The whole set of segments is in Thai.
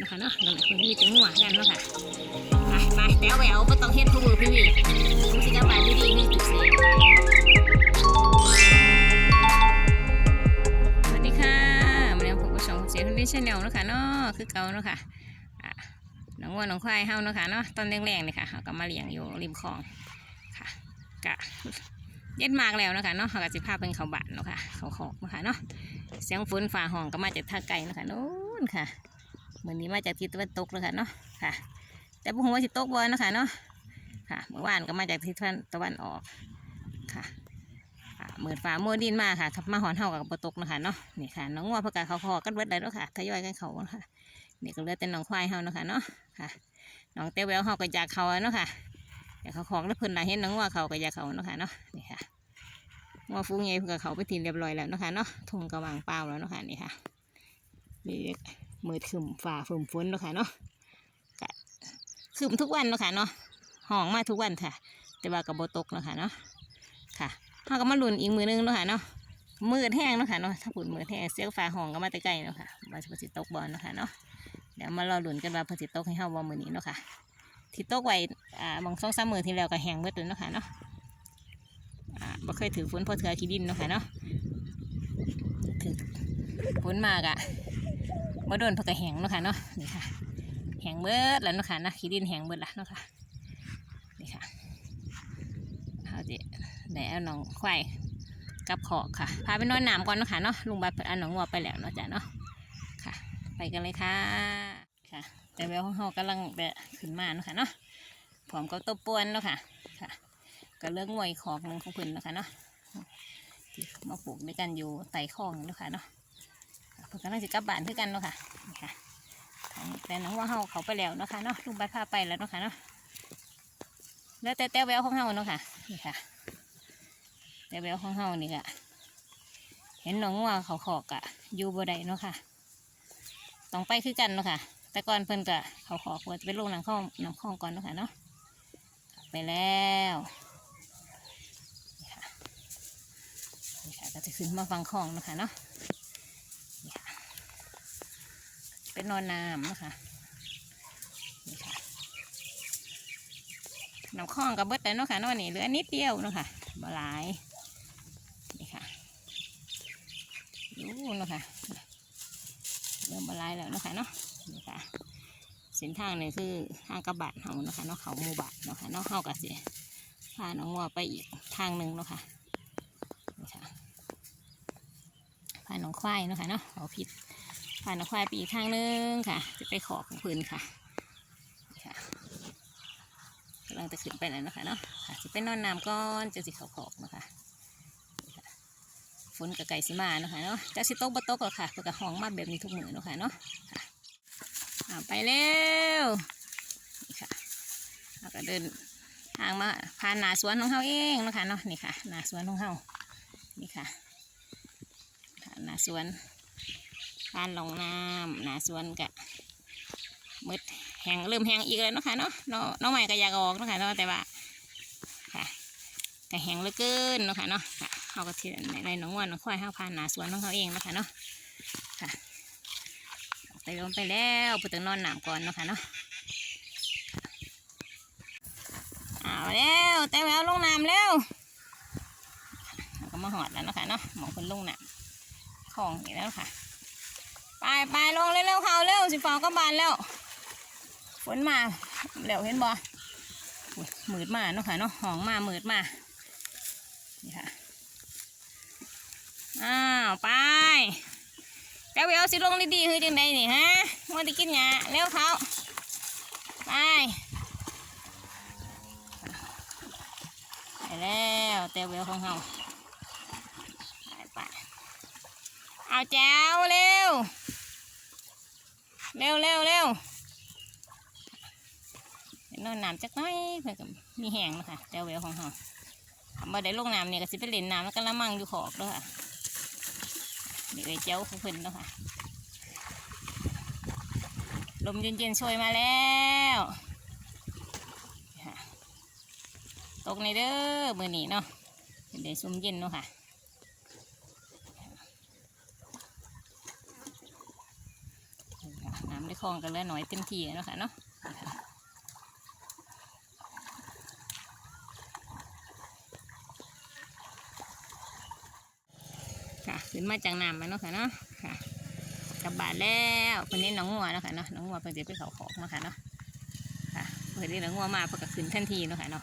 นะคะเนาะนั่นแหละคนมีแต่งัวกันเนาะค่ะไปไปแต้วแหววบ่ต้องเฮ็ดผู้มือพี่วีมึงสิกลับบ้านดีๆนี่จุดเสยสวัสดีค่ะมาแล้วพบกับช่องเสียทุนดีชาแนลนะคะเนาะคือเก่าเนาะค่ะน้องวัวน้องควายเฮาเนาะค่ะเนาะตอนแรงๆนี่ค่ะเฮาก็มาเลี้ยงอยู่ริมคลองค่ะกะเย็นมากแล้วนะคะเนาะเฮาก็สิพาเป็นเขาบานเนาะค่ะเขาขอกเนาะค่ะเนาะเสียงฝนฝ่าห้องก็มาจากท่าไกลเนาะคะนู้นค่ะ เหมือนนี้มาจากทิศตะวันตกแล้วค่ะเนาะค่ะ แต่พวกหัวาสิตกบ่เนาะคะเนาะค่ะเมื่อวานก็มาจากทิศตะวันออกค่ะค่ะเหมือนฝ่ามัวดินมาค่ะขับมาหอนเฮากับปตกนะคะเนาะนี่ค่ะน้องงัวประกาศเขาคอกันเบิดเลยเนาะค่ะทยอยกันเขาค่ะนี่ก็เลือแต่น้องควายเฮานะค่ะเนาะค่ะน้องเต้วแววเฮาก็อยากเขาเนาะค่ะอยากเขาของแล้วเพิ่นน่ะเห็นน้องงัวเขาก็อยากเขาเนาะค่ะเนาะนี่ค่ะงัวฟูงใหญ่เพื่อเขาไปทีเรียบร้อยแล้วนะคะเนาะทงกระวางเปล่าแล้วนะคะนี่ค่ะมี มือขึ้มฝ่าฝนฝนเนาะค่ะเนาะกะขึ้มทุกวันเนาะค่ะเนาะห้องมาทุกวันค่ะ แต่ว่ากับบตกเนาะค่ะเนาะค่ะเขาก็มาลุนอีกมือนึงเนาะค่ะเนาะมืดแห้งเนาะค่ะเนาะถ้าผุนมืดแห้งเสียงฟ้าห้องก็มาแต่ไกลเนาะค่ะว่าจะสิตกบอลเนาะค่ะเนาะเดี๋ยวมารอลุนกันว่าพนสิตกให้เฮาบ่มือนี้เนาะค่ะที่ตกไว้อ่าบางสองสามมือที่แล้วก็แห้งเบิดเลยเนาะค่ะเนาะอ่าบ่เคยถือฝนพอเถือขี้ดินเนาะค่ะเนาะถือฝนมากอะ บ่โดนเพนกระแหงเนาะค่ะเนาะนี่ค่ะแหงเบิดแล้วเนาะค่ะนะขี้ดินแหงเบิดละเนาะค่ะนี่ค่ะเอาจิได้เอาน้องควายกับขอค่ะพาไปนอนน้ำก่อนเนาะค่ะเนาะลุงบัดเพิ่นเอาน้องงัวไปแล้วเนาะจ้ะเนาะค่ะ ไปกันเลยค่ะค่ะแต่แววของเฮากำลังแบบขึ้นมาเนาะค่ะเนาะพร้อมกับตัวป่วนเนาะค่ะค่ะก็เลือกงวยขอกหนึงของเพิ่นนะค่ะเนาะที่มาปลูกด้วยกันอยู่ไต่คลองเนาะค่ะเนาะ เพิ่นกำลังจะกลับบ้านคือกันเนาะค่ะนี่ค่ะทางแต่น้องว่าเฮาเขาไปแล้วเนาะค่ะเนาะลุงใบพาไปแล้วเนาะค่ะเนาะแล้วแต่แต่แววของเฮาเนาะค่ะนี่ค่ะ แต่แววของเฮานี่ก็เห็นน้องว่าเขาขอกอะอยู่บ่ได้เนาะค่ะต้องไปคือกันเนาะค่ะ แต่ก่อนเพิ่นก็เขาขอกเพิ่นจะไปลงน้ำคลองน้ำคลองก่อนเนาะค่ะเนาะไปแล้วนี่ค่ะนี่ค่ะก็จะขึ้นมาฟังคลองเนาะค่ะเนาะนี่ค่ะ เป็นนอนน้ำนะคะนี่ค่ะน้ำคลองกับเบิดแต่เนาะค่ะนอนนี่เหลือนิดเดียวเนาะค่ะบหลายนี่ค่ะดูเนาะค่ะเริ่มบหลายแล้วเนาะค่ะเนาะนี่ค่ะเส้นทางนี่คือทางกระบะเฮาเนาะคะเนาะเขาหมู่บ้านเนาะค่ะเนาะเฮาก็สิพาน้องวัวไปอีกทางหนึ่งเนาะค่ะนี่ค่ะพาน้องควายเนาะค่ะเนาะเขาผิด พานควายไปอีกทางหนึงค่ะ จะไปขอของพื้นค่ะค่ะกำลังจะขึ้นไปแล้วนะคะเนาะค่ะจะไปนอนน้ำก่อนจะสิเขาขอกนะคะฝนกับไก่สิมาเนาะค่ะเนาะจะสิตกบ่ตกหรอค่ะเพื่อกระห้องมาแบบนี้ทุกมือเนาะค่ะเนาะอ่าไปเร็วนี่ค่ะเราก็เดินทางมาผ่านนาสวนของเฮาเองนะคะเนาะนี่ค่ะนาสวนของเฮานี่ค่ะนาสวน ผ่านลองน้ำหนาสวนกะมืดแห้งเริ่มแห้งอีกแล้วนะคะเนาะน้องน้องใหม่ก็อยากออกนะคะเนาะแต่ว่าค่ะก็แห้งเหลือเกินนะคะเนาะค่ะเฮาก็ที่ในในหนองวัวหนองควายเฮาผ่านหนาสวนของเฮาเองนะคะเนาะค่ะไปลงไปแล้วไปถึงนอนหนามก่อนนะคะเนาะเอาแล้วแต่แววลงน้ำแล้วก็มาหอดแล้วนะคะเนาะหมองคนลงน้ำของนี่แล้วค่ะ ไปไปลงเร็วๆเขาเร็วสิฟองก็บานแล้ว ฝนมาแล้วเห็นบ่หมืดมาเนาะค่ะเนาะหองมาหมืดมานี่ค่ะอ้าวไปแต่เวลสิลงดีๆคือจังไดนี่ฮะมันจะกินหยาเร็วเขาไปไปแล้วแต่เวลของเราไปไปเอาแจ้วเร็ว เร็วเร็วเร็วเนอนน้ำจักน้อยเพื่อมีแห้งนะคะแต่เวลของเราทำมาได้ลงน้ำเนี่ยก็สิไปเล่นน้ำแล้วก็ละมังอยู่ขอกด้วยค่ะนี่เลยเจ้าของเพิ่นแล้วค่ะ ลมเย็นๆช่วยมาแล้วค่ะตกในเด้อมือนี้เนาะเป็นได้ซุ่มเย็นเนาะค่ะน้ำได้ คลองกันแล้วหน่อยเต็มที่เนาะค่ะเนาะค่ะขึ้นมาจากน้ำมาเนาะค่ะเนาะค่ะกลับบานแล้วคนนี้น้องงัวเนาะค่ะเนาะน้องงัวเพิ่นจะไปเขาของเนาะค่ะเนาะค่ะเพิ่นนี้น้องงัวมาเพิ่นก็ขึ้นทันทีเนาะค่ะเนาะ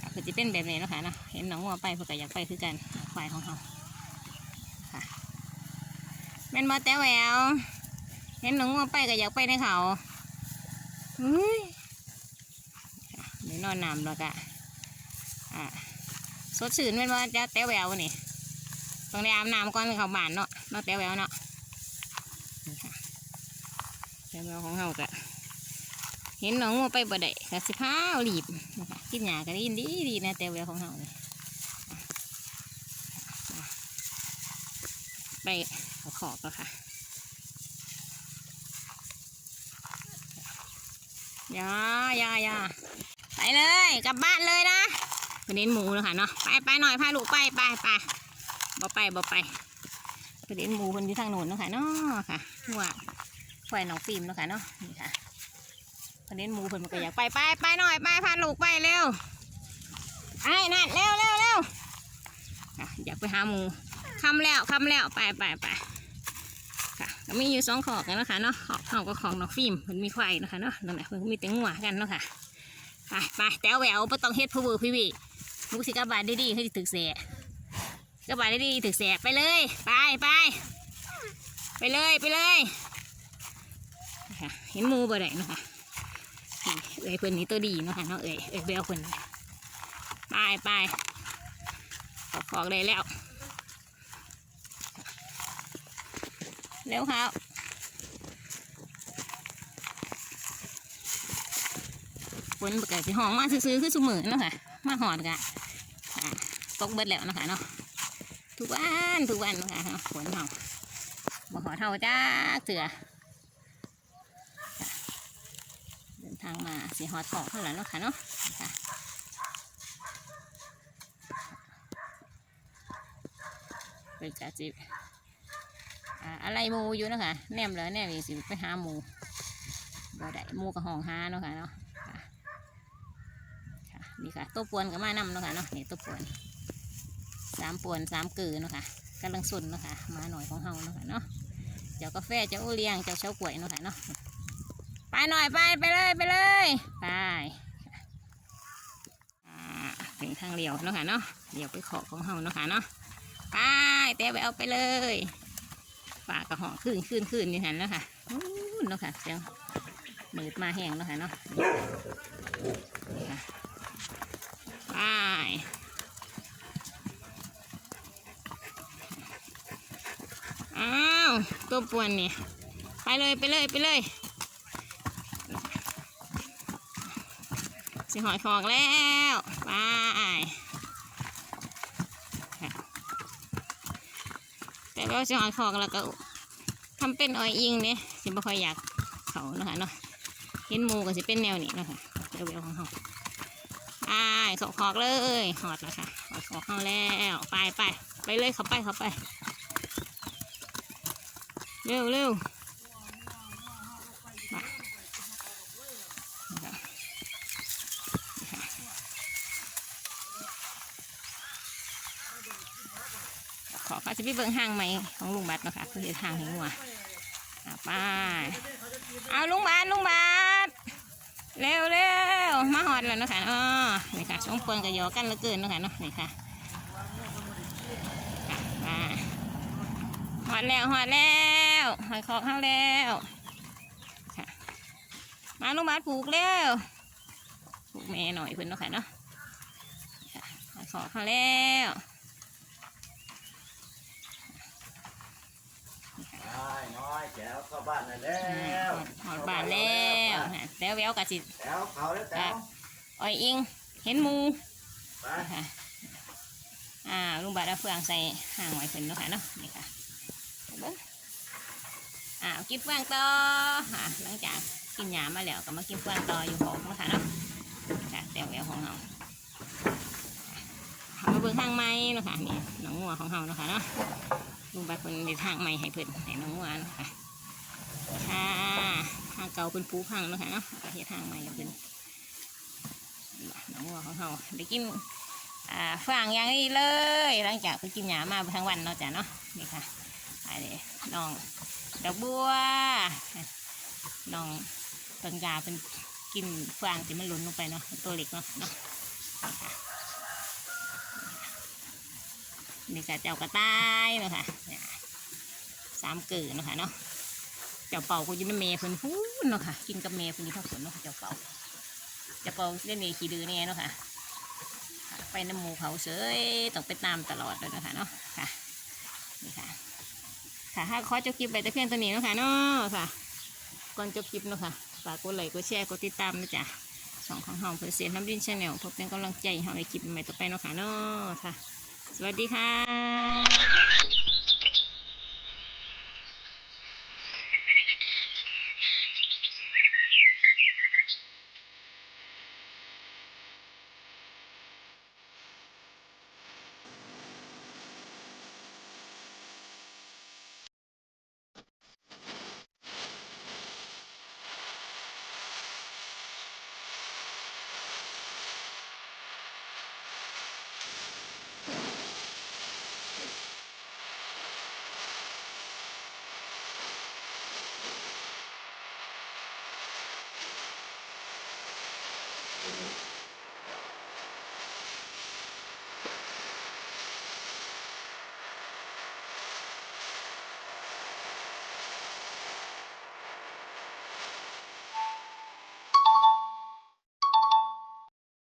ค่ะเพิ่นจะเป็นแบบนี้เนาะค่ะเนาะเห็นน้องงัวไปเพิ่นก็อยากไปคือกันควายของเขาค่ะแม่นบ่แต่แวว เห็นหนูงัวไปก็อยากไปในเขาเฮ้ยเดี๋ยวนอนน้ำแล้วก็อ่าสดชื่นเป็นว่าจะแต้วแววนี่ต้องได้อาบน้ำก่อนเขาบานเนาะนาะแต้วแววเนาะนี่ค่ะแต้วแววของเขาก็เห็นหนูงัวไปบ่ได้ก็สิพาวรีบนะคะกินหญ้าก็ได้ยินดีดีนะแต้วแววของเขานี่อะไปเอขอบก็ค่ะ อย่าอย่าอย่าไปเลยกลับบ้านเลยนะไปเน้นหมูแล้วค่ะเนาะไปไปหน่อยพาลูกไปไปไปบ่ไปบ่ไปไปเน้นหมูคนที่ทางโน้นเนาะค่ะเนาะค่ะว่าควายน้องฟิล์มเนาะค่ะเนาะนี่ค่ะไปเน้นหมูคนมันก็อยากไปไปไปหน่อยไปพาลูกไปเร็วไอ้นั่นเร็วเร็วเร็วอยากไปหาหมูคำแล้วคำแล้วไปไปไป ค่ะก็มีอยู่สองขอกกันนะคะเนาะขอกเขาก็ของน้องฟิล์มมันมีควายนะคะเนาะนั่นแหละมันก็มีแต่งัวกันเนาะค่ะไปไปแต่แหววไม่ต้องเฮ็ดผู้เบือพี่วิมุกสิกาบานดีๆให้ถึกเสะกาบานดีๆถึกเสะไปเลยไปไปไปเลยไปเลยค่ะเห็นมูบ่ได้นะคะเอ้ยเพิ่นนี่ตัวดีเนาะคะเนาะเอ้ยเอ้ยเบลเพิ่นไปไปขอกได้แล้ว เร็วครับฝนปกติห้องมาซื้อๆคือสมือเนาะค่ะ มาหอดกะตกเบิดแล้วเนาะคะเนาะทุกวันทุกวันเนาะค่ะเนาะฝนเฮาบ่หอดเท่าจ้าเถื่อเดินทางมาสีหอดของเท่าไหร่เนาะค่ะเนาะค่ะเป็นกะจิ อะไรหมูอยู่นะคะแนมเลยแนมสิไปหาหมูบ่ได้หมูกับห้องหาเนาะค่ะเนาะค่ะนี่ค่ะตัวปวนกับมานำเนาะค่ะเนาะนี่ตัวปวนสามปวนสามกือเนาะค่ะกำลังสุนเนาะค่ะมาหน่อยของเฮาเนาะค่ะเนาะเจ้ากาแฟเจ้าอูเลียงเจ้าเฉากล้วยเนาะค่ะเนาะไปหน่อยไปไปเลยไปเลยไปอ่าถึงทางเลี้ยวเนาะค่ะเนาะเลี้ยวไปขอของเฮาเนาะค่ะเนาะไปแต่ไปเอาไปเลย ป่ากระหองขึ้นขึ้นขึ้นนี่หันแล้วค่ะอู้เนาะค่ะเสียงมืดมาแห้งเนาะค่ะเนาะไปอ้าวตัวป่วนนี่ไปเลยไปเลยไปเลยสิหอยของแล้วไป แต่ว่าสิหอยคองแล้วก็ทำเป็นอ้อยอิงเนี่ยสิบ่ค่อยอยากเขานะคะเนาะเห็นหมูก็สิเป็นแนวนี้นะคะเดี๋ยวเวลของเขาไปขอกขอกเลยหอดแล้วค่ะหอดขอกเข้าแล้วไปไปไปเลยเขาไปเขาไป เร็วเร็วมานะคะนะคะ ขอเขาจะไปเบิ่งห้างไหมของลุงบัตรนะคะคือเห็นทางให้งัวอะไปเอาลุงบัตรลุงบัตรเร็วเร็วมาหอดแล้วนะคะอ๋อนี่ค่ะช่องเปิงกับยอกันเหลือเกินนะคะเนาะนี่ค่ะค่ะมาหอดแล้วหอดแล้วหอยคอกเข้าแล้วค่ะมาลูกบาสปลูกเร็วปลูกแม่หน่อยเพิ่นเนาะค่ะเนาะค่ะหอยคอกเข้าแล้ว น้อยน้อยแจ๋วเข้าบ้านได้แล้อ่าวหอดบานแล้วค่ะแล้วแววกะสิแจ๋วเขาแล้วแจ๋วอ้อยอิง เห็นหมูไปค่ะอ่าลุงบาทเอาเฟืองใส่ห่างไว้เพิ่นเนาะค่ะเนาะนี่ค่ะเบิ่งอ่าเอากินเฟืองต่อค่ะหลังจากกินหยามาแล้วก็มากินเฟืองต่ออยู่ของเนาะค่ะเนาะค่ะแตวแววของเราเอามาเบิ่งทางไม้เนาะค่ะนี่หนองงัวของเราเนาะค่ะเนาะ ลุงบาทเพิ่นทางไม้ให้เพิ่นให้หนองงัวเนะค่ะค่ะทางเก่าเป็นปูพังนะคะเนาะเฮ็ดทางใหม่เป็นน้องวัวของเราได้กินอ่าฝรั่งอย่างนี้เลย หลังจากไปกินหญ้ามาทั้งวันเนาะจ้ะเนาะนี่ค่ะอันนี้น้องดอกบัวน้องต้นยาเป็นกินฝรั่งที่มันหล่นลงไปเนาะตัวเล็กเนาะเนาะ นี่ค่ะเจ้ากระต่ายเนาะค่ะสามเกิดเนาะคะเนาะเจ้าเป่าก็ยินเมย์เพิ่นพูนเนาะค่ะกินกับเมย์เพิ่นอยู่ทั้งฝนเนาะค่ะเจ้าเป่าเจ้าเป่าเล่นเมย์ขี้ดื้อแน่เนาะค่ะไปน้ำหมูเขาเสยต้องไปตามตลอดเลยเนาะคะเนาะค่ะนี่ค่ะ ค่ะถ้าขอจบคลิปไปแต่เพียงตัวนี้เนาะค่ะเนาะค่ะก่อนจบคลิปเนาะค่ะฝากกดไลค์กดแชร์กดติดตามนะจ๊ะช่องของเฮาเพื่อเสียน้ำดินชาแนลเพื่อเป็นกำลังใจให้ในคลิปใหม่ต่อไปเนาะค่ะเนาะค่ะ สวัสดีค่ะ